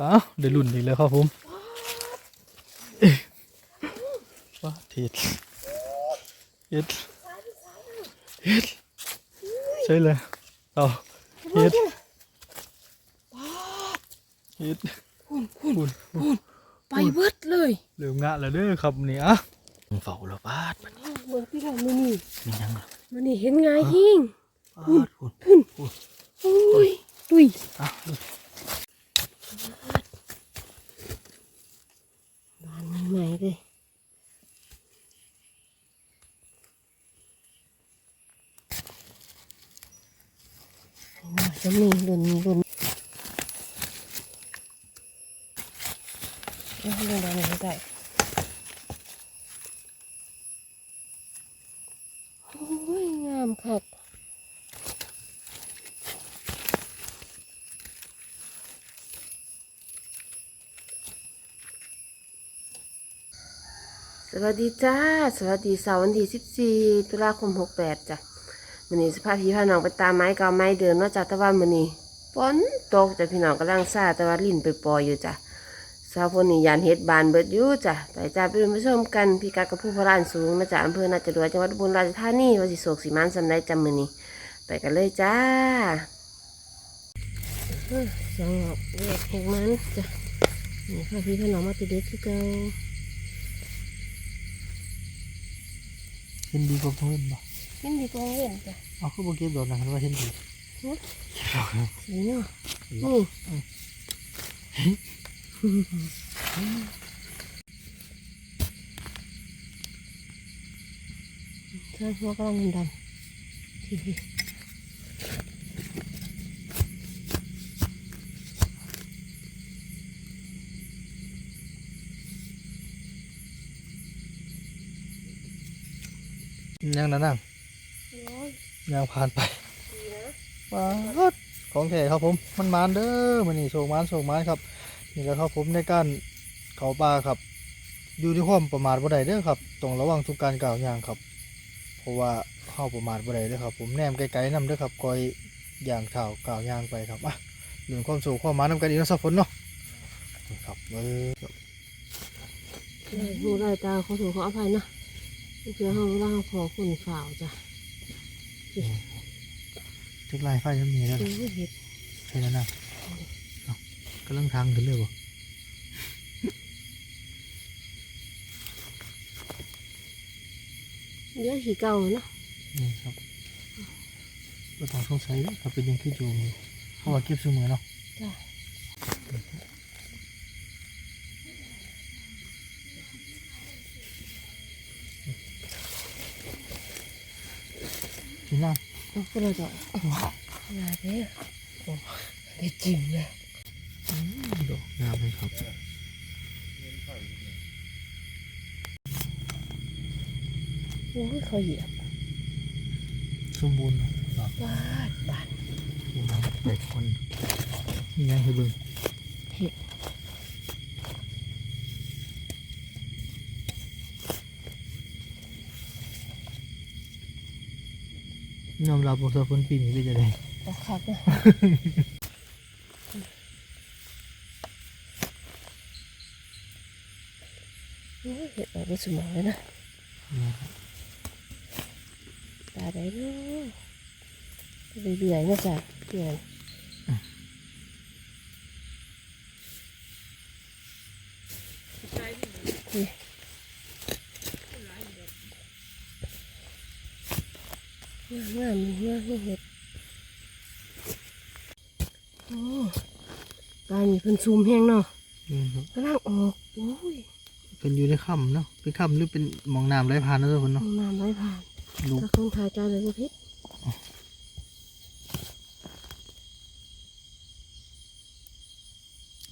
อ้าวได้รุ่นอีกแล้วครับผมเอ๊ะว้าเท็ดเฮ็ดเฮ็ดใช่เลยเอาเฮ็ดเฮ็ดหุ่นหุ่นคุณไปเบิดเลยเริ่มงะแล้วเด้อครับนี่อะเฝ้าแล้วปาดมันเมืองพี่เรามานี่มีหยังล่ะมานี่เห็นไงหิงปาดคุณโอ้ยดุยอะบานใหม่ๆเลยน่าจะมีหล่นหล่นแล้วให้เดินดาวไม่ได้โอ้ยงามคัก ส วัสดีจ้า สวัสดีเสาร์วันที่14ตุลาคม68จ้ะมื้อนี้สภาพพี่พาน้องไปตามไม้เก่าไม้เดิมนาจ้ะแต่ว่ามื้อนี้ฝนตกแต่พี่น้องกำลังซาต่ว่าลิ้นไปปอยอยู่จ้ะสาวคนนี้ยานเฮ็ดบานเบิดอยู่จ้ะไปจ้าไปดูไปชมกันพี่กัดกับผู้พรานสูงนะจ้ะอำเภอนาจรวดจังหวัดอุบลราชธานีว่าสิโศกสิมันสำได้จำมือนี้ไปกันเลยจ้าสงออกเรียกพวกมันจ้ะนี่ค่ะพี่พาน้องมาติดเด็กคือเก่า เห็นดีกว่าเพื่อนบ่ยินดีกว่าเว้นจ้ะเอาคือบ่เก็บดอกนะคันว่าเห็นดีฮะเก็บดอกนะสีเนาะนี่ใช่หัวกำลังดำ ยังนั่นนั่งร้อยยังผ่านไปดีนะว้าวของแท้ครับผมมันมานเด้อมันนี่โชว์มานโชว์มานครับ นี่แหละครับผมในการเขาป่าครับ อยู่ที่ความประมาทบ่ได้เด้อครับต้องระวังทุกการกล่าวอย่างครับ เพราะว่าเข้าประมาทบ่ได้เด้อครับ ผมแนมไกลๆนํเด้อครับคอยอย่างเท้ากล่าวอย่างไปครับอะเรื่องความสูงความหมานนำกันอีกเนาะสักฝนเนาะนี่ครับเออได้หูได้ตาเขาถูกเขาอภัยนะ เพื่อเขาล่าขอคุณฝ่าวจ้ะทึกลายไฟจะมีแล้วดูเห็ดใช่แล้วนะเอ้ากํลังทางขึ้นเลยบ่เยอะขี่เก่าเนาะนี่ครับก็ต้องสงสัยถ้าเป็นยังคืออยู่เพราะว่าเก็บซื้อมือเนาะจ้ะ กินน้ ต้อง ก็เลยต่อนาเด้อโอ้ได้จิ้มเลยำดอกงามเลยครับโอ้ยเขาเหยียบสมบูรณ์เนาะดอกบาดบาดสมบูรณ์เด็กคนนี่ยังคือเบึง ยอมรับว่าสฝนปีนี้เป็นจะได้ตะขับนะโอ้ยเห็ดออกไปสมองเลยนะตาได้เนาะเรื่อยๆนะจ๊ะเพื่อนนี่ งามงามงามงามเห็ดโอ้ตานี่เป็นซูมแห้งเนาะนี่ครับกำลังออกโอ้ยเป็นอยู่ในค่ำเนาะเป็นค่ำหรือเป็นหมองน้ำไหลผ่านนะทุกคนเนาะน้ำไหลผ่านลูกถ้าคนทายใจเลยก็พิษ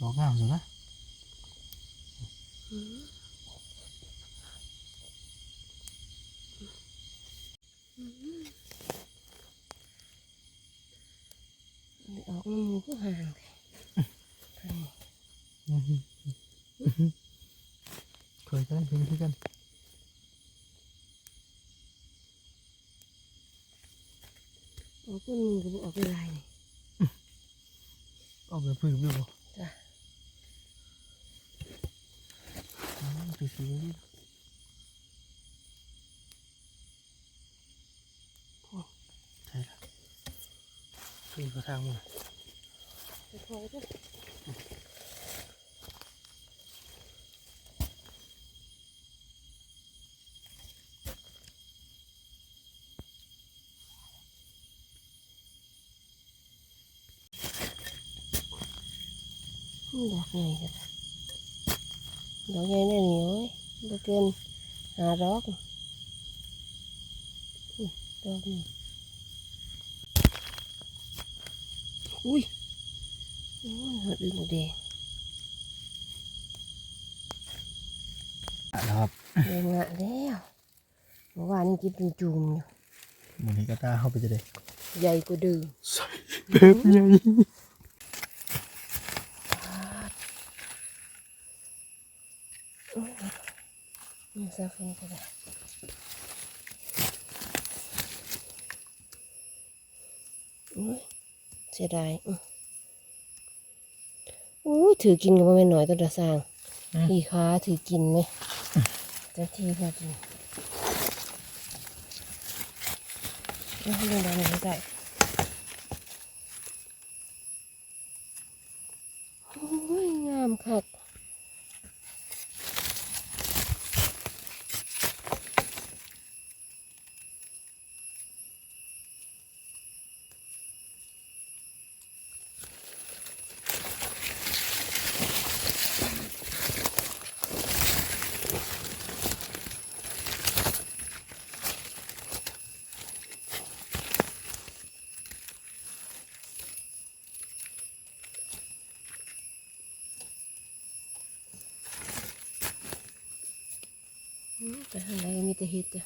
ดอกงามสุดนะ ออกมันก็ห่างเลยอื้อหืออื้อหือเคยกันเห็ พึ่งกระทางมันไปโทรด้วยดอกใหญ่กันดอกใหญ่แน่นี่โอ้ยบ่เกินหาดอกอุ้ยดอกนี่ อุ้ยโอ้ยหดอื่นหมดแดงนะครับเดินงะแล้วเมื่อวานนี้กินเป็นจุ่มอยู่มันนี้ก็ตาเข้าไปจะได้ใหญ่กว่าเดิมใส่แบบใหญ่นี่ซาเฟ่ก็ได้อุ้ยเสียดายอื้ออุ้ยถือกินกับแม่นหน่อยตัวเดาสร้างพี่ค้าถือกินไหมจะทีพอกินไม่ให้ดังไม่ได้โอ้ยงามคัก อืมแต่ทางไหนก็มีแต่เห็ดจ้ะ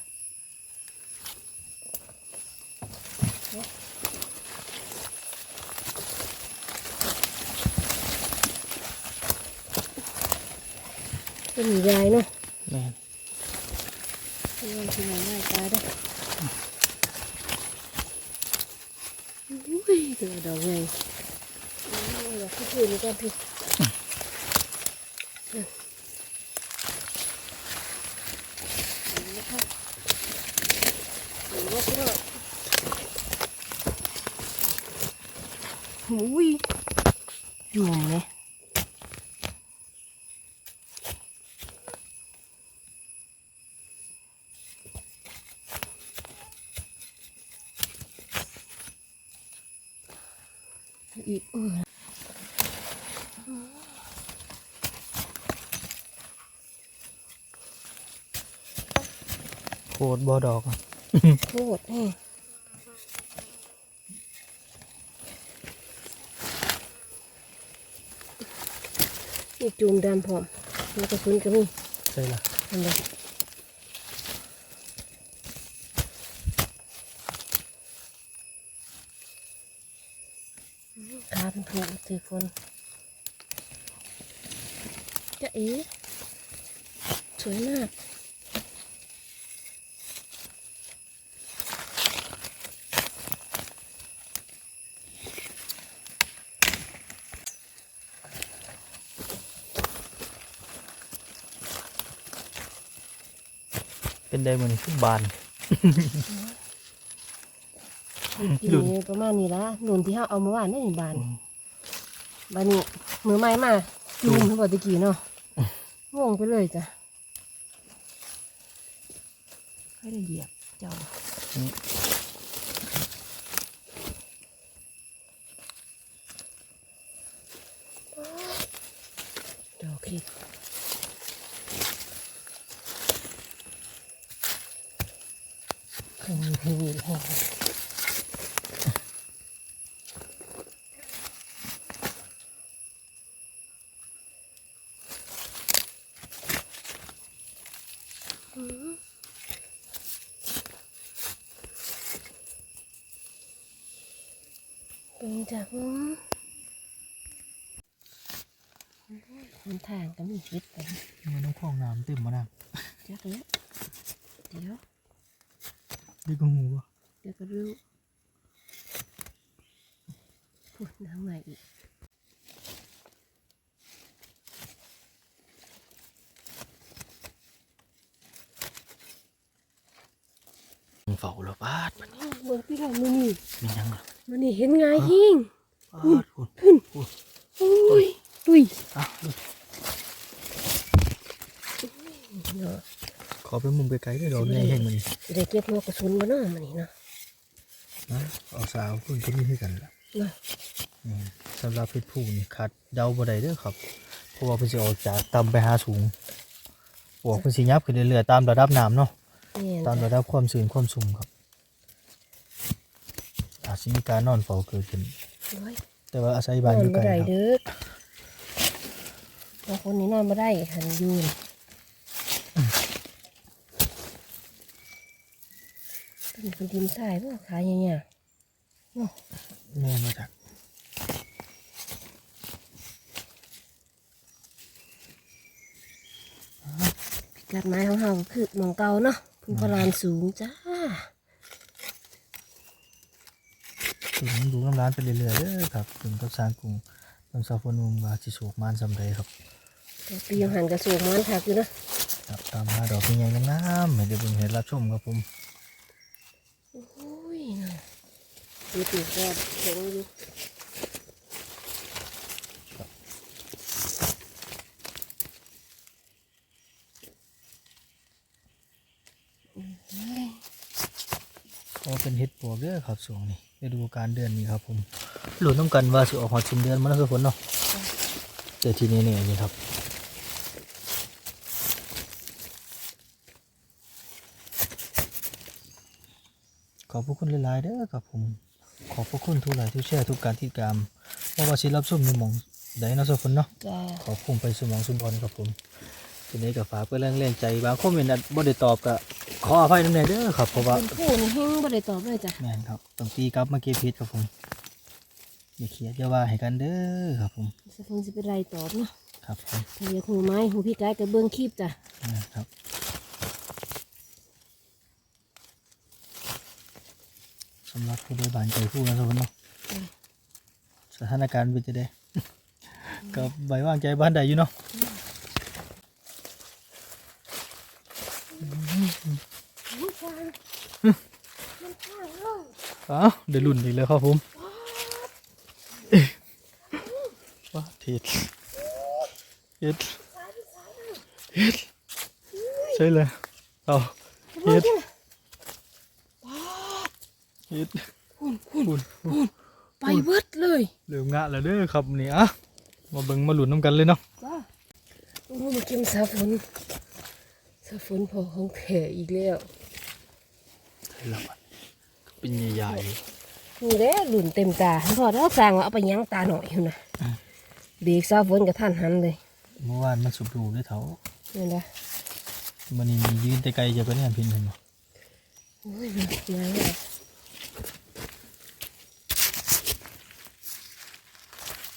เป็นยายเนาะแม่นเป็นยายที่ไหนง่ายตายได้ออุ้ยตัวดอกใหญ่โอ้ยอยากให้พูดนี่กันพี่นะคะหรือว่าพี่น้อง อุ้ยจุ่มเลยอีกเออโคตรบ่ดอกอะโคตรแห้งนี่จูมดำพร้อมแล้วก็ฟื้นก็มีใช่ละทำเลยขาเป็นผูถือคนจะเอ๋สวยมาก เป็นได้มันขึ้นบานกินนี่ประมาณนี้ละหนุนที่เฮาเอาเมื่อวานนี่บานบานนี้มือใหม่มาจูมทั้งหมดตะกี้เนาะงงไปเลยจ้ะให้ได้เหยียบเจ้าดอกเห็ดขึ้นทีวีแห้ง เป็นจากมึงมันทางก็มีชีวิตไปมันน้ำคลองน้ำเต็มมานะจักแล้วเดี๋ยวดีกว่าหูวะเดี๋ยวก็รู้พูดน้ำใหม่อีก ฝ้าแล้วบาดมันเบิ่งพี่น้องมื้อนี้มีหยังล่ะมื้อนี้เห็นง่ายหิ้งบาดคุณโอ้ยตุ้ยอะขอไปมุมไกลๆด้วยดอกนี่แห้งมันนี่สิได้เก็บหัวกระสุนบ่เนาะมื้อนี้เนาะนะเอาสาวคุณก็มีให้กันละเนาะอืมสำหรับเพชรผู้นี่ขาดเดาบ่ได้เด้อครับเพราะว่าเพิ่นสิออกจากต่ำไปหาสูงบวกเพิ่นสิยับขึ้นเรื่อยๆตามระดับน้ำเนาะ แม่นตามระดับความสูงความสูงครับ อาจจะมีการนอนเฝ้าเกิดขึ้นโอ้ยแต่ว่าอาศัยนบ้าอนนอยู่บ่ไกลได้ครับเด้อบางคนนี่นอนบ่ได้หันอยืนเป็นคนดินทรายบ่ขายยังไงแม่มาจากพิกัดไม้ของเฮาก็คือหมองเก่าเนาะ พุ่นพลานสูงจ้าถึงดูน้ำร้านไปเรื่อยๆเด้อครับถึงกับสร้างกรุงน้ำซาฟนุมว่าสิโศกมานสำเร็จครับแต่ปียังหันกระสูงมันคักอยู่เนาะครับตามหาดอกใหญ่ๆงามๆให้ได้เบิ่งเห็นรับชมครับผมโอ้ยเนาะดูติแซ่บแข็งอยู่ เป็นเฮ็ดปวกเด้อครับช่วงนี้ฤดูกาลเดือนนี้ครับผมหลุนน้ำกันว่าสิออกหอดสิ้นเดือนมาแล้วทุกคนเนาะแต่ทีนี้เนี่ยนี่ครับขอบพระคุณหลายๆเด้อครับผมขอบพระคุณทุกไลค์ทุกแชร์ทุกการติดตามเพราะว่าสิรับชมในหมองใดเนาะทุกคนเนาะจ้าขอบคุณไปสมองสุนทรครับผมทีนี้ก็ฝากเพื่อเรื่องเล่นใจบางคอมเมนต์อาจบ่ได้ตอบก็ ขออภัยน้ำแน่เด้อครับเพราะว่าเป็นผู้นี่แห้งบ่ได้ตอบเลยจ้ะแม่นครับต้องตีกลับมาเก็บพิษครับผมอย่าเครียดอย่าว่าให้กันเด้อครับผมสะพงสิเป็นไรตอบเนาะครับผมถ้าอยากหูไม้หูพี่กายก็เบิ่งคลิปจ้ะนะครับสำหรับผู้โดยบานใจผู้นะครับผมเนาะสถานการณ์เป็นจะได้ก็ใบว่างใจบ้านใดอยู่เนาะ มันฟางมันฟางเนาะ อ้าวได้รุ่นอีกแล้วครับผมว้าเท็ดเฮ็ดเฮ็ดใช่เลยเอาเฮ็ดเฮ็ดหุ่นหุ่นปุ่นไปเบิดเลยเริ่มงะแล้วเด้อครับนี่อะมาเบิ่งมาหลุนน้ำกันเลยเนาะจ้าโอ้มากินสาฝนสาฝนพอของแท้อีกแล้วใช่แล้วมัน เป็นใหญ่นี่แหละหลุนเต็มตาพอเราสั่งว่าเอาไปยั้งตาหน่อยอยู่นะเบรกสาฝนกับท่านหันเลยๆเมื่อวานมันสุบดูด้วยเถานี่นะมันนี่มียืนแต่ไกลจะไปเนี่ยพินเห็นบ่โอ้ยมันมาแล้ว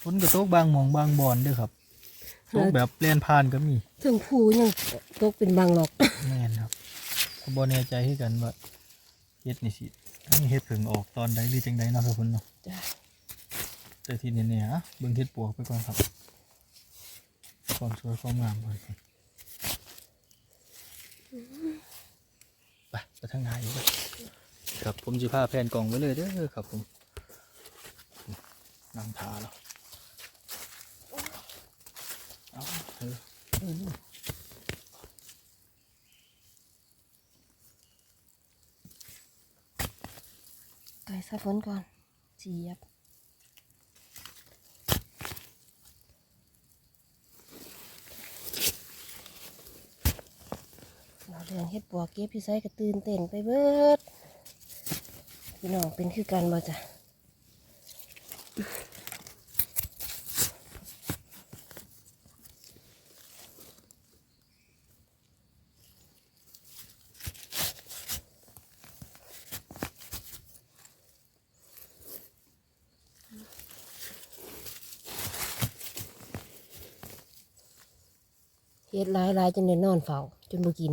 ฝนกระตกบางหมองบางบอนเด้วยครับตกแบบเลียนผ่านก็มีถึงผู้ยังตกเป็นบางหลอกแม่นครับก็บ่แน่ใจคือกันว่าเฮ็ดนี่สิ ทั้งเฮ็ดเพิ่งออกตอนใดหรือจังใดเนาะครับคุณเนาะจ้าแต่ที่นี่เนี่ยอะเบิ่งเฮ็ดปวกไปก่อนครับความสวยความงามก่อนไปไปทางไหนอยู่ไปครับผมสิพาแผนกล่องไว้เลยเด้อครับผมนั่งทาแล้วเอาเออเออ ไก่ สาฝนก่อนเจียบเราเรียนเฮ็ดปัวเก็บพี่ไซก็ตื่นเต้นไปเบิดพี่น้องเป็นคือกันบ่จ้ะ เฮ็ดหลายหลายจนได้นอนเฝ้าจนบ่กิน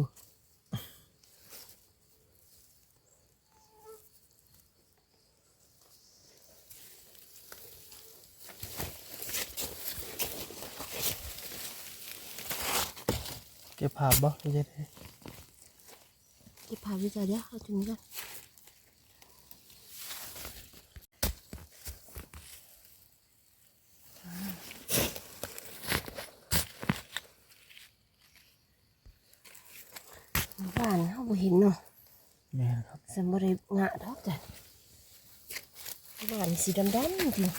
เก็บภาพบ่ไม่ใช่เด้เก็บผ้าวิจารณ์เดี๋ยวเอาจุงนี้ก่อน ሲደም እንዲህ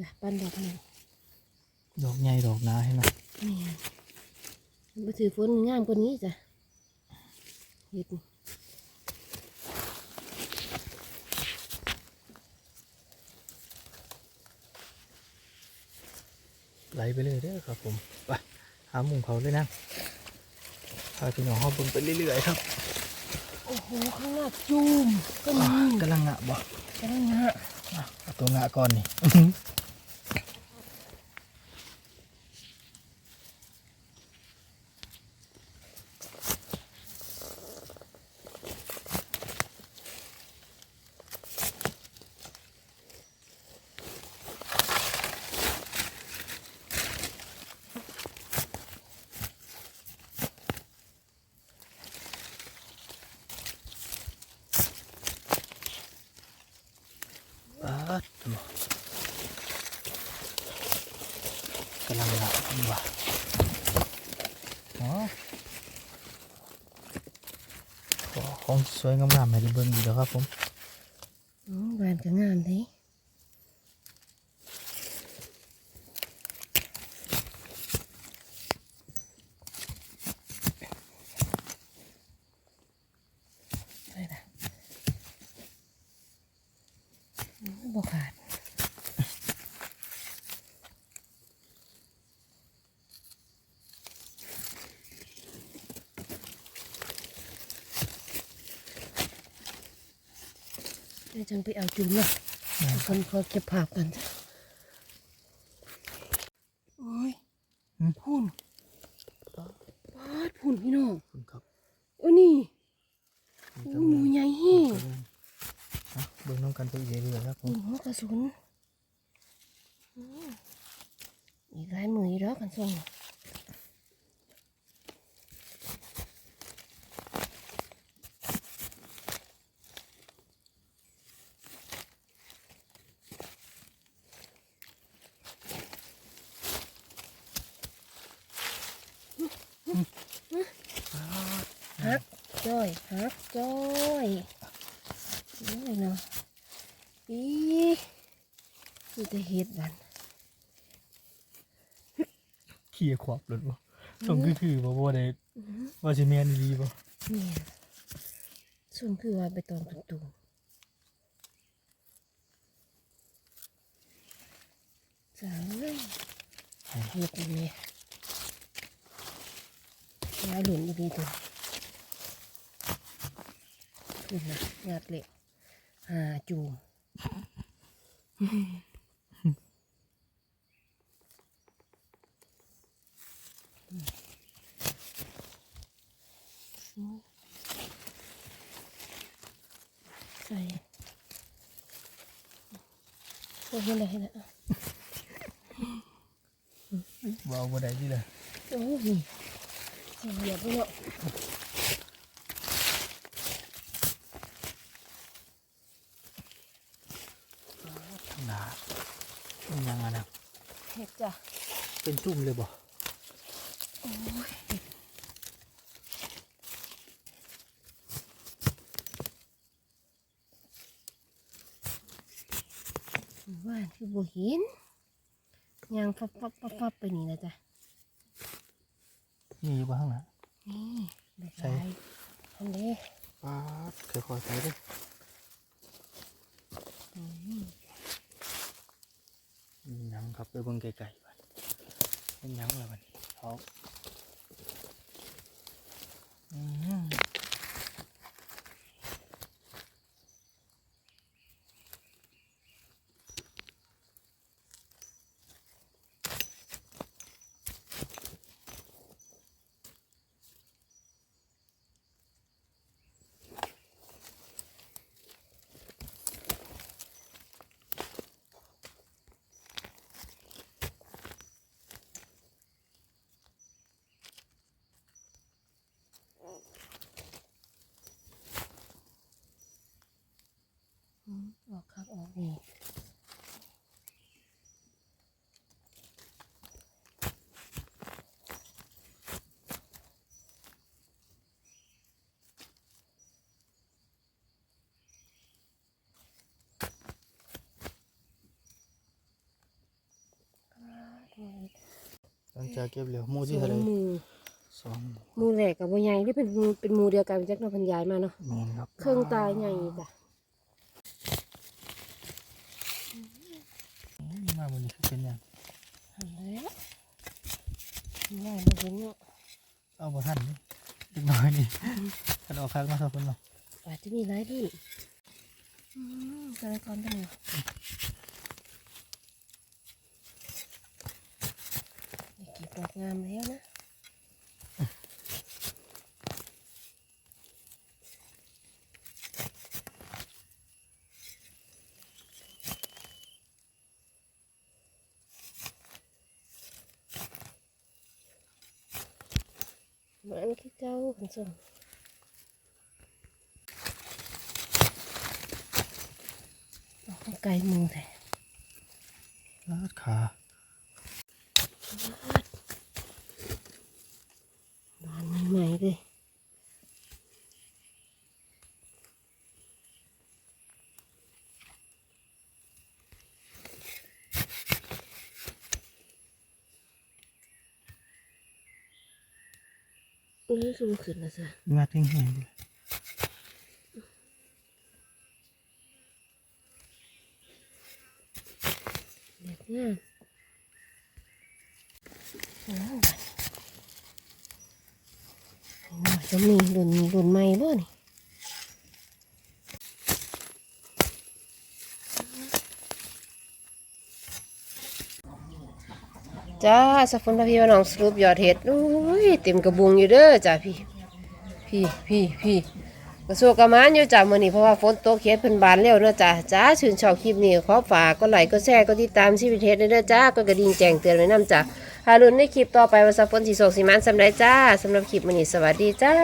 จ้ะบ้านดอกนี่ดอกใหญ่ดอกหนาให้เนาะนี่บ่ถือฝนงามกว่านี้จ้ะเฮ็ดนี่ไหลไปเลยเด้อครับผมไปหาหมุมเขาเลยนะพาพี่น้องเฮาเบิ่งไปเรื่อยๆครับ โอ้โหข้างหน้าจูมก็อ่ามีกำลังงะบ่กำลังฮะอะเอาตัวงะก่อนนี่ ปัดตัวกำลังงะนี่ว่ะอ๋อขอของ สวยงามๆให้ได้เบิ่งอีกแล้วครับผม อืมบ้านก็งามเด้ไปละอืมบ่ขาด เดี๋ยว จังไปเอาจุ่มเนาะแม่นคนขอเก็บภาพกันจ้ะโอ้ยอืมพุ่นปาดพุ่นพี่น้องคุณครับโอ้นี่นี่โอ้กำหลัมูงใหญ่แห้งอะเบิ่งน้องกันไปเรื่อยๆครับผนี่มหัวกระสุนอืมอีกหลายมืออีกแล้วกันส่งฮักจ้อยฮักจ้อยนี่เนาะปี นี่จะเฮ็ดบันเขี่ยขวบเลยบ่ส่งคือถือบ่บ่ได้ว่าสิแม่นดีบ่นี่ส่วนคือว่าไปตองตุ่มๆจังเลยเฮ็ดอันนี้ยายหลุนดีๆตัวนี่นะงัดเหล็กหาจูมใส่ โอ้ยเห็นแล้วเห็นแล้วบ่เอาบ่ได้ที่ละโอ้ยเสียเหยียบไปเนาะข้างหน้าเป็นยังไงนะเห็ดจ้ะเป็นจุ่มเลยบ่โอ้ยว่า คือบ่เห็นยางฟับฟับฟับฟับไปนี่นะจ๊ะมีอยู่บ่ข้างหน้านี่แบบใช่ไรอันนี้ป๊าดค่อยๆไปเด้อมีหยังครับไปเบิ่งไกลๆบัดเป็นหยังล่ะบัดนี้เขาอืม ลังจากเก็บเหลือหมูสที่อเท่างไหรหมู่สองหมู่แรกกับหมู่ใหญ่ที่เป็นหมู่เป็นหมู่เดียวกันจักเนาะเพันยายมาเนาะแมนครับเครื่องตายใหญ่จ้ะอืมมาวันนี้คือเป็นหยังหันแล้วใหญ่มาเห็นเนาะเอาบ่ทันนี่เล็กน้อยนี่กันออกคักมาสักคนเนาะอาจจะมีหลายรุ่นอืมเจอก่อนตั้งนี่กี่ดอ กงามแล้วนะมันคือเจ้าผนส่งออกไกลมือแท้ ลาดขา บานใหม่ๆเลยนี่ สูงขึ้นแล้วจ้ะงัดแห้งๆเลยเด็ดงามโอ้ยบัดนี้จะมีรุ่นรุ่นใหม่บ่นี่ จ้าสฟนพาพี่น้องสรุปยอดเห็ดโอ้ยเต็มกระบุงอยู่เด้อจ้าพี่ พี่พี่พี่กระโซกระมานอยู่จ้ามือนี้เพราะว่าฝนตกเฮ็ดเพิ่นบานเร็วเนาะจ้าจ้าชื่นชอบคลิปนี้ขอฝากก็ไลค์ก็แชร์ก็ติดตามชีวิตเฮ็ดด้เด้อจ้าก็กระดิ่งแจ้งเตือนไว้นํจ้าหาลุ้นในคลิปต่อไปว่าสักฝนสิโศกสิมันสำใดจ้าสำหรับคลิปมือนี้สวัสดีจ้า